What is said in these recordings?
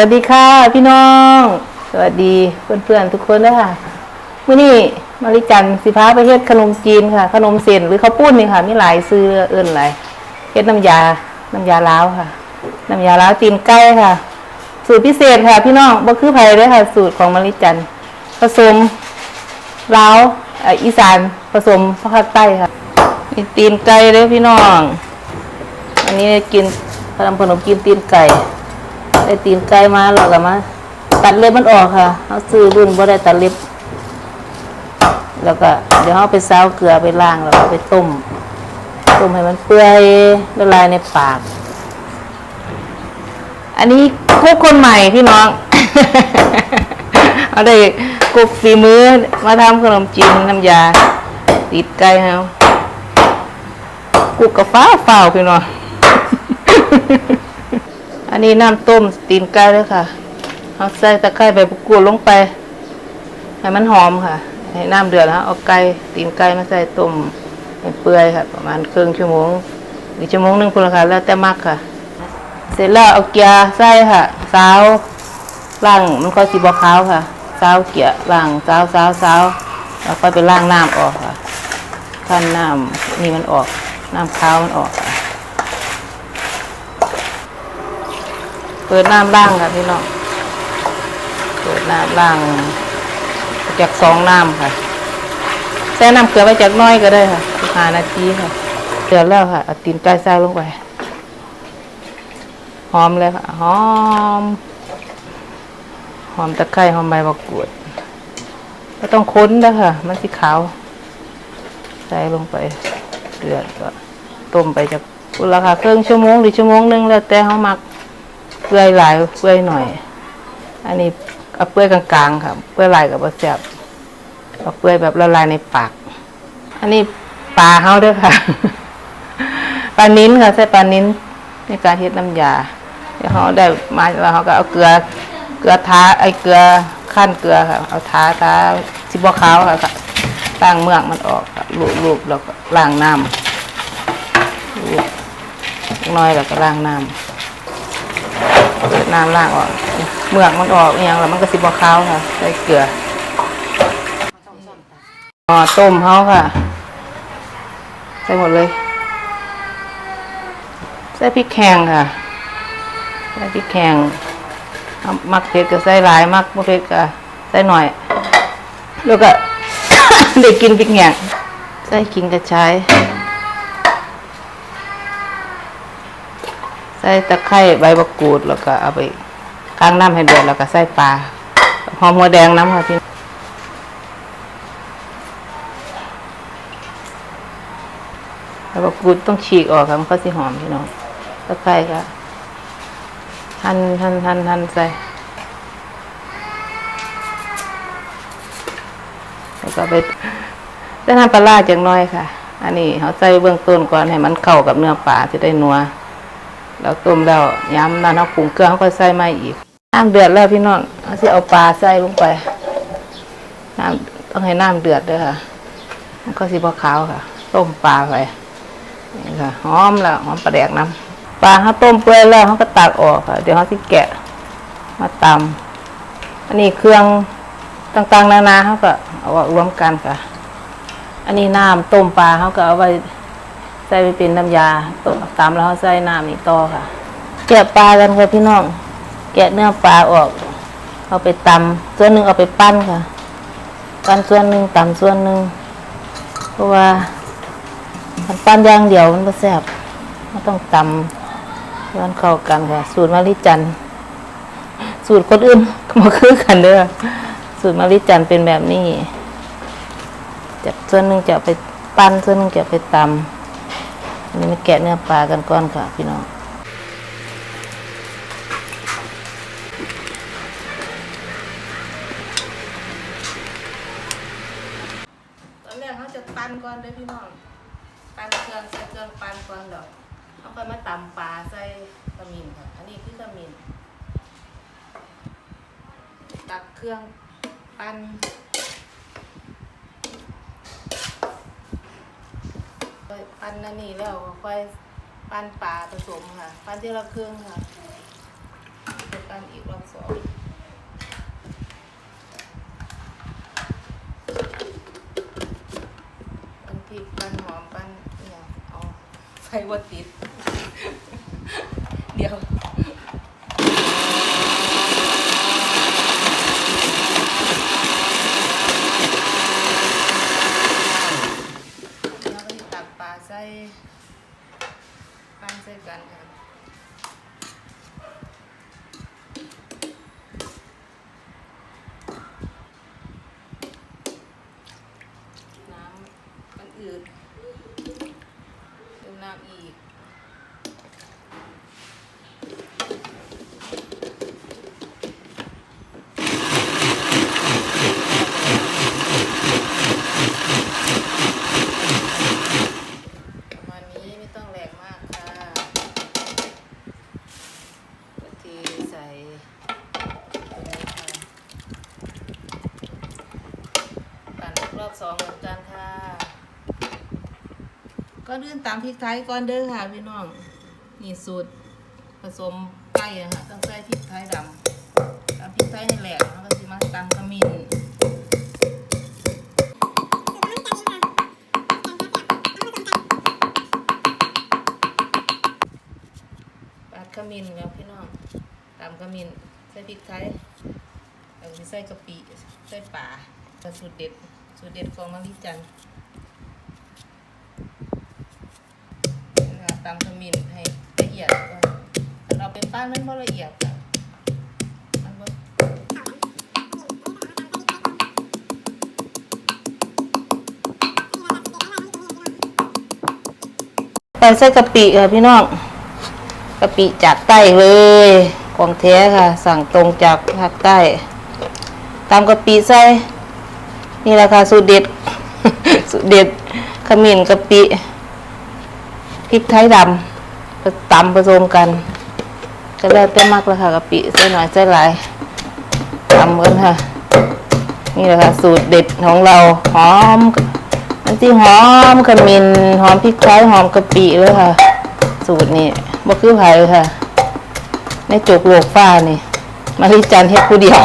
วัสดีค่ะ พี่น้อง สวัสดีเพื่อนๆทุกคนด้วยค่ะมื่อนี้มาริจันสิพาไปเฮ็ดขนมจีนค่ะ ขนมเส้นหรือข้าวปุ้นนี่ค่ะ มีหลายซื้อเอื่นหลายเฮ็ดน้ำยา น้ำยาล้าวค่ะ น้ำยาล้าวตีนไก่ค่ะ สูตรพิเศษค่ะ พี่น้องบ่คือไผเลยค่ะ สูตรของมาริจันผสมล้าวอีสานผสมภาคใต้ค่ะมีตีนไก่เด้อพี่น้อง อันนี้กินทำขนมจีนตีนไก่ ได้ตีนไก่มาเราก็มาตัดเล็บมันออกค่ะเอาซื้อรุ่นบ่ได้ตัดเล็บ แล้วก็เดี๋ยวเอาไปซาวเกลือไปล้างแล้วก็ไปต้ม ต้มให้มันเปื่อยละลายในปาก อันนี้คุกคนใหม่พี่น้อง เอาได้กุกฝีมือมาทำขนมจีนน้ำยา ติดไก่เฮากุกกับฟ้าเฝ้าพี่น้อง อันนี้น้ำต้มตีนไก่เลยค่ะเอาใส่ตะไคร้ใบมะกรูดลงไป ให้มันหอมค่ะ ให้น้ำเดือดแล้วเอาไก่ตีนไก่มาใส่ต้มให้เปื่อยค่ะ ประมาณครึ่งชั่วโมงหรือชั่วโมงหนึ่งพละค่ะแล้วแต่มักค่ะ เสร็จแล้วเอาเกลือใส่ค่ะซาวล้างมันก็สีบขาวค่ะซาวเกลือล้างซาวซาวซาวแล้วก็ไปล้างน้ำออกค่ะขั้นน้ำนี่มันออกน้ำขาวมันออกค่ะ เปิดน้ำล่างค่ะพี่น้อง เปิดน้ำล่าง จากสองน้ำค่ะใส่น้ำเกลือไปจากน้อยก็ได้ค่ะห้านาทีค่ะเดือแล้วค่ะเอาตีนไก่ใส่ลงไป หอมเลยค่ะ หอม หอมตะไคร้หอมใบมะกรูดก็ต้องค้นนะค่ะ มันสีขาว ใส่ลงไปเดือดก็ต้มไปจากราคาครึ่งชั่วโมงหรือชั่วโมงหนึงแล้วแต่เขามัก เปื่อยหลายเปื่อยหน่อย อันนี้เอาเปื่อยกลางๆค่ะเปื่อยลายกับบะแซ่บเอาเปื่อยแบบละลายในปาก อันนี้ปลาเฮาด้วยค่ะปลานิ้นค่ะใส่ปลานิ้นในการเฮ็ดน้ำยาเดี๋ยวเขาได้มาแล้วเขาก็เอาเกลือเกลือท้าไอ้เกลือขั้นเกลือค่ะเอาท้าท้าสิบ่ขาวค่ะค่ะล้งเมือกมันออกค่ะลูบๆแล้วก็ล้างน้ำลูบน้อยแล้วก็ล้างน้ำ น้ำล่างออกเมือกมันออกอย่างแล้วมันก็สิบขาวค่ะ ใส่เกลืออ๋อต้มเขาค่ะ ใส่หมดเลย ใส่พริกแข็งค่ะ ใส่พริกแข็งมักเผ็ดก็ใส่หลาย มักบ่เผ็ดก็ใส่หน่อย แล้วก็ได้กินพริกแข็งใส่กินกระชาย ส่ตะไคร้ใบมะกรูดแล้วก็เอาไปข้างน้ำให้เดือดแล้วก็ใส่ปลาหอมหัวแดงน้ำค่ะพี่ใบมะกรูดต้องฉีกออกค่ะมันก็สิหอมพี่น้องตะไคร้ก็หั่นหั่นหั่นหั่นใส่แล้วก็ไปได้น้ำปลาร้าจังน้อยค่ะ อันนี้เขาใส่เบื้องต้นก่อนให้มันเข้ากับเนื้อปลาจะได้นัว แล้วต้มแล้วย้ำนั่นเอาปรุงเครื่องเขาก็ใส่มาอีกน้ำเดือดแล้วพี่น้องเอาสิเอาปลาใส่ลงไปน้ำต้องให้น้ำเดือดด้วยค่ะมันก็สิบขาวค่ะ ต้มปลาไปนี่ค่ะหอมแล้วหอมปลาแดกน้ำปลาเขาต้มเปื่อยแล้วเขาก็ตักออกค่ะ เดี๋ยวเขาสิแกะมาตำอันนี้เครื่องต่างๆนานาเขาก็เอารวมกันค่ะ อันนี้น้ำต้มปลาเขาก็เอาไว้ ใส่ไปเป็นน้ำยาตกตามแล้วใส่น้ำอีกต่อค่ะ แกะปลากันค่ะพี่น้อง แกะเนื้อปลาออก เอาไปตำส่วนหนึ่งเอาไปปั้นค่ะ ปั้นส่วนหนึ่งตำส่วนหนึ่งเพราะว่ามันปั้นย่างเดียวมันไม่แซ่บมันต้องตำให้มันเข้ากันค่ะ สูตรมะลิจันสูตรคนอื่นมาคือกันเด้อสูตรมะลิจันเป็นแบบนี้จะส่วนหนึ่งจะไปปั้นส่วนหนึ่งจะไปตำ นนี้มาแกะเนื้อปลากันก่อนค่ะ พี่น้องตอนแรกเขาจะปั้นก่อนเลยพี่น้องปั้นเครื่องใส่เครื่องปั้นก่อนดอกเขาค่อยมาตำปลาใส่กระมินค่ะ อันนี้คือกระมินตักเครื่องปั้น ไปั้นนั่นนี่แล้วก็ค่อยปั้นปลาผสมค่ะ ปั้นทีละเครื่องค่ะจะปั้นอีกรอบสองปั้นพริกปั้นหอมปั้นเนี่ยเอาไฟวัดติด เดี๋ยวก็ตักปลาใส่ปั้นใส่กันค่ะน้ำมันอืดเติมน้ำอีก ประมาณนี้ไม่ต้องแหลกมากค่ะกะทิใส่ตรงนี้ค่ะปั่นรอบสองเหมือนกันค่ะ ก็ลื่นตามพริกไทยก่อนเด้อค่ะพี่น้อง นี่สูตรผสมไก่อะค่ะต้องใส่พริกไทยดำตามพริกไทยให้แหลกแล้วก็สิมาตำขมิ้นปาดขมิ้นแล้วพี่น้องตามขมิ้นใส่พริกไทยแล้วก็ใส่กะปิใส่ป่าสูตรเด็ดสูตรเด็ดของมะลิจันทร์นะคะ ตามขมิ้นให้ละเอียดก่อนเราไปปั้นมันบ่ละเอียดค่ะมันบ่ไปใส่กะปิค่ะพี่น้องกะปิจากใต้เลย ของแท้ค่ะ สั่งตรงจากภาคใต้ตามกะปิใส่นี่แหละค่ะสูตรเด็ดสูตรเด็ดขมิ้นกะปิ ริกไทยดำตำผสมกัน ก็แล้วแต่มักแล้วค่ะกะปิใส่หน่อยใส่หลายตำกันค่ะ นี่แหละค่ะ สูตรเด็ดของเราหอมมันที่หอมขมิ้นหอมพริกไทยหอมกะปิเลยค่ะ สูตรนี้บ่คือไผค่ะในจกโลกฟ้านี่มาที่จันเฮ็ดผู้เดียว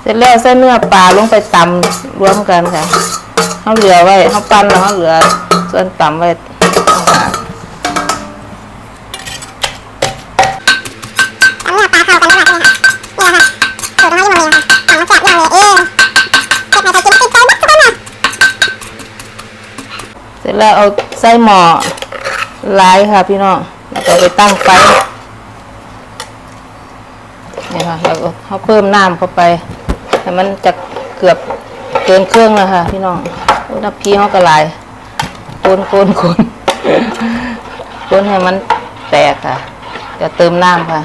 เสร็จแล้วใส่เนื้อปลาลงไปตำรวมกันค่ะ เขาเหลือไว้เขาปั้นแล้วเขาเหลือ ส่วนต่ำไว้ต่างหาเอาต้อปลาเข้ากันแล้วค่ะเนี่ยค่ะสูตรของเขาอยู่หมดเลยค่ะของแซ่บอย่างเลยเอ๊ะเก็บมาจะกินติดใจหมดทุกคนเลยเสร็จแล้วเอาใส่หม้อลายค่ะพี่น้องแล้วก็ไปตั้งไฟนี่ค่ะแล้วก็เขาเพิ่มน้ำเข้าไปให้มันจะเกือบ เกินเครื่องแล้วค่ะ พี่น้องน้ำพีเขาก็หลายโคนโคนโคนโคนให้มันแตกค่ะจะเติมน้ำค่ะ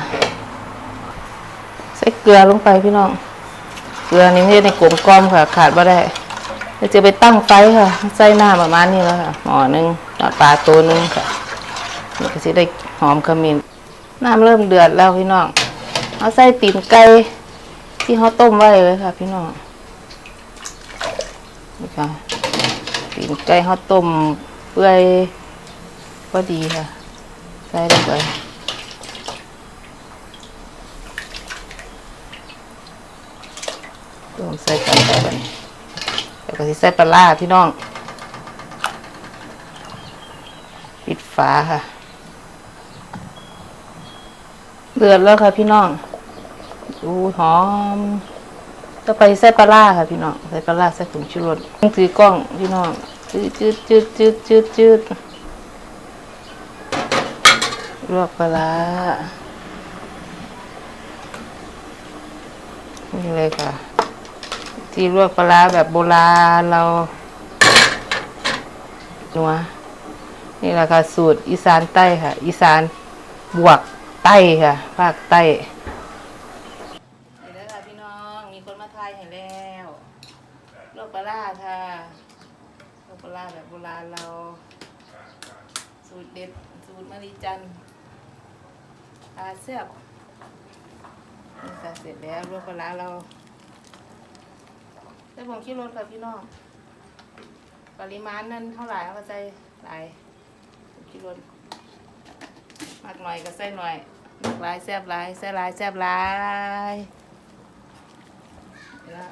ใส่เกลือลงไปพี่น้อง เกลือนี่ไม่ได้ในกลมกลอมค่ะ ขาดไม่ได้เดี๋ยวจะไปตั้งไฟค่ะ ใส่น้ำประมาณนี้แล้วค่ะหม้อหนึ่งปลาตัวหนึ่งค่ะนี่ก็จะได้หอมขมิ้นน้ำเริ่มเดือดแล้วพี่น้อง เอาใส่ตีนไก่ที่เขาต้มไว้เลยค่ะ พี่น้อง ค่ะตีนไก่เขาต้มเปื่อยก็ดีค่ะ ใส่ลงไปรวมใส่กันไปแล้วก็ใส่ปลาร้าพี่น้อง ปิดฝาค่ะ เดือดแล้วค่ะพี่น้อง ดูหอม ต่อไปใส่ปลาร้าค่ะพี่น้องใส่ปลาร้าใส่ผงชูรสต้องถือกล้องพี่น้องจืดจืดจืดจืดจืดจืดลวกปลาร้านี่เลยค่ะ ที่ลวกปลาร้าแบบโบราณเรานัวนี่แหละค่ะ สูตรอีสานใต้ค่ะ อีสานบวกใต้ค่ะ ภาคใต้นี่แล้วค่ะพี่น้อง มีคนมาทายให้แล้วลวกปลาร้าค่ะลวกปลาร้าแบบโบราณเรา สูตรเด็ด สูตรมะลิจันทร์ปลาเสียบ นี่ค่ะเสร็จแล้วลวกปลาร้าเราใส่ผงขี้รสค่ะพี่น้อง ปริมาณนั้นเท่าไหร่เอาใส่หลายผงขี้รสมากหน่อยก็ใส่หน่อยมากหลายแซ่บหลายใส่หลายแซ่บหลายเดี๋ยว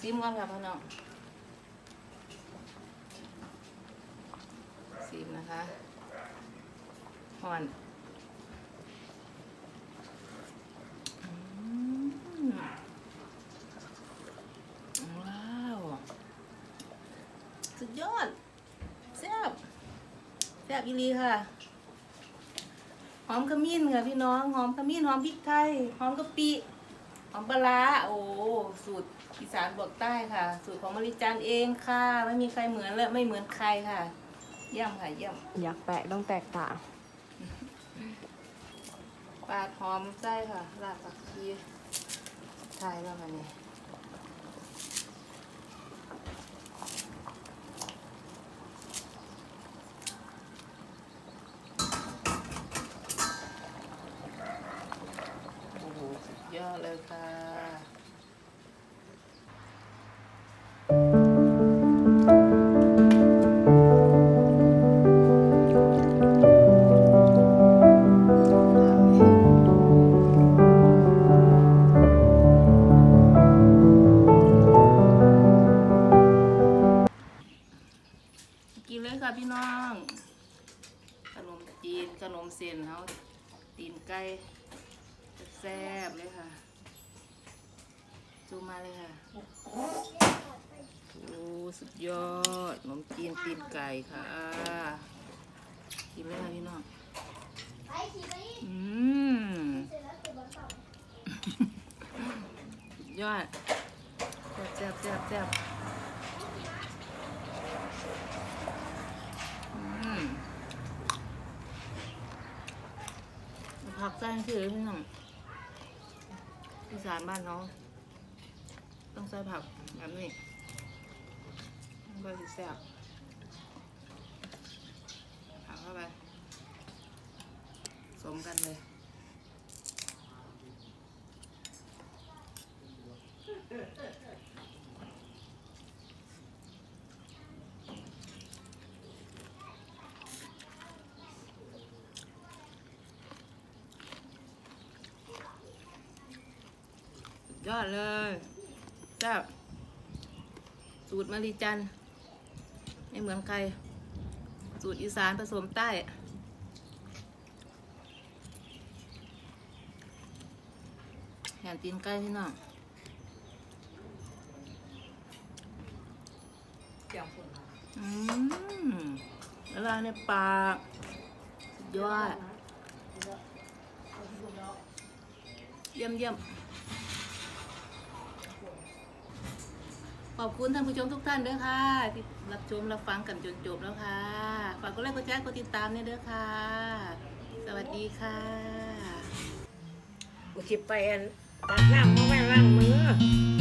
ซิมก่อนค่ะพี่น้องซิมนะคะห่อนอืมว้าว สุดยอดแซ่บแซ่บ อีหลีค่ะ หอมขมิ้นค่ะพี่น้อง หอมขมิ้น หอมพริกไทย หอมกะปิ หอมปลาร้าโอ้ สูตรอีสานบวกใต้ค่ะ สูตรของมริจันเองค่ะ ไม่มีใครเหมือนและไม่เหมือนใครค่ะ เยี่ยมค่ะ เยี่ยม อยากแปะต้องแตกต่างปาดหอมไส้ค่ะรากผักชีไทยแล้วค่ะนี่ จูมาเลยค่ะ โอ้ สุดยอดขนมจีนตีนไก่ค่ะกินเลยค่ะพี่น้องอืมสุดยอดแซ่บแซ่บแซ่บอืมผักแจ้งชื่อพี่น้องอีสานบ้านน้อง ต้องใส่ผักแบบนี้มันก็จะแซ่บผักเข้าไปสมกันเลยยอดเลย แซ่บสูตรมะลิจันไม่เหมือนใคร สูตรอีสานผสมใต้ แหนตีนไก่พี่น้องอืมละลายในปากยอดเยี่ยมเยี่ยม ขอบคุณท่านผู้ชมทุกท่านด้วยค่ะ ที่รับชมรับฟังกันจนจบแล้วค่ะ ฝากกดไลค์กดแชร์กดติดตามเนี่ยด้วยค่ะ สวัสดีค่ะกูสิไปอันตักน้ำมาแม่ล้างมือ